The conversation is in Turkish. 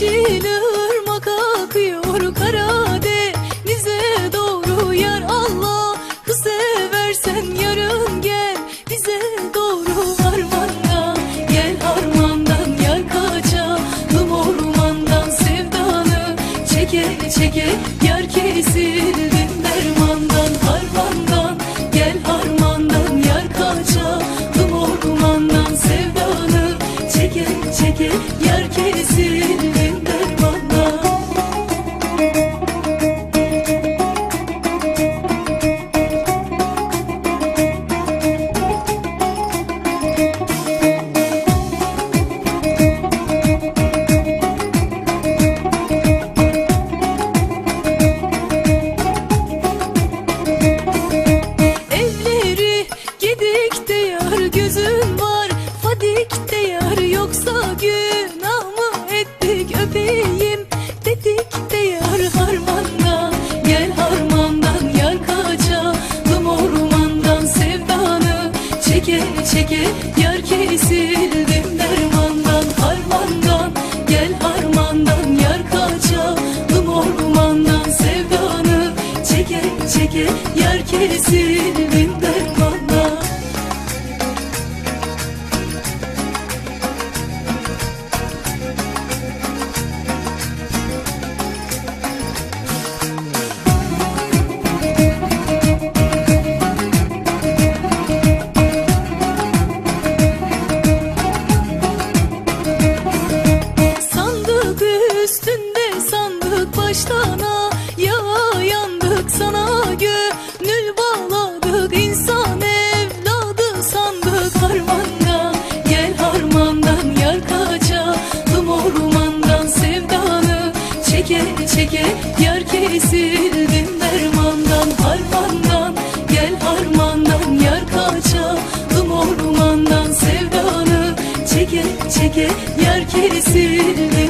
Yeşil ırmak akıyor kara doğru yar Allah Kız seversen yarın gel. Bize doğru harmanda gel harmandan yar kaçalım ormandan sevdanı çeke çeke yar kesildim dermandan harmandan. Yoksa günah mı ettik öpeyim. Dedik de yar harmandan Gel harmandan yar kaçalım ormandan Sevdanı çeke çeke yar kesildim dermandan Harmandan. Gel harmandan yar kaçalım ormandan Sevdanı çeke çeke yar kesildim dermandan Çeke yar kesildim dermandan harmandan. Gel harmandan yar kaçalım ormandan. Sevdanı Çeke çeke yar kesildim